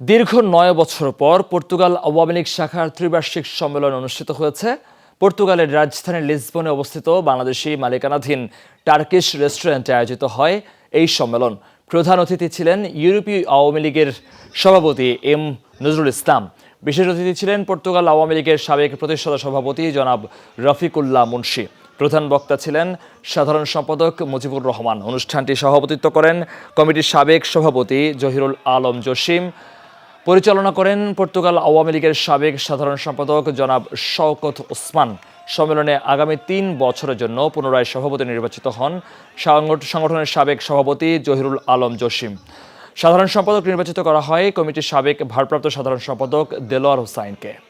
দীর্ঘ নয় বছর পর পর্তুগাল আওয়ামী লীগ শাখার ত্রিবার্ষিক সম্মেলন অনুষ্ঠিত হয়েছে। পর্তুগালের রাজধানী লিসবনে অবস্থিত বাংলাদেশি মালিকানাধীন টার্কিশ রেস্টুরেন্টে আয়োজিত হয় এই সম্মেলন। প্রধান অতিথি ছিলেন ইউরোপীয় আওয়ামী লীগের সভাপতি এম নজরুল ইসলাম। বিশেষ অতিথি ছিলেন পর্তুগাল আওয়ামী লীগের সাবেক প্রতিষ্ঠাতা সভাপতি জনাব রফিকুল্লাহ মুন্সি। প্রধান বক্তা ছিলেন সাধারণ সম্পাদক মুজিবুর রহমান। অনুষ্ঠানটি সভাপতিত্ব করেন কমিটির সাবেক সভাপতি জহিরুল আলম জসিম। পরিচালনা করেন পর্তুগাল আওয়ামী লীগের সাবেক সাধারণ সম্পাদক জনাব শওকত ওসমান। সম্মেলনে আগামী তিন বছরের জন্য পুনরায় সভাপতি নির্বাচিত হন সাংগঠ- সংগঠনের সাবেক সভাপতি জহিরুল আলম জসিম। সাধারণ সম্পাদক নির্বাচিত করা হয় কমিটির সাবেক ভারপ্রাপ্ত সাধারণ সম্পাদক দেলোয়ার হোসাইনকে।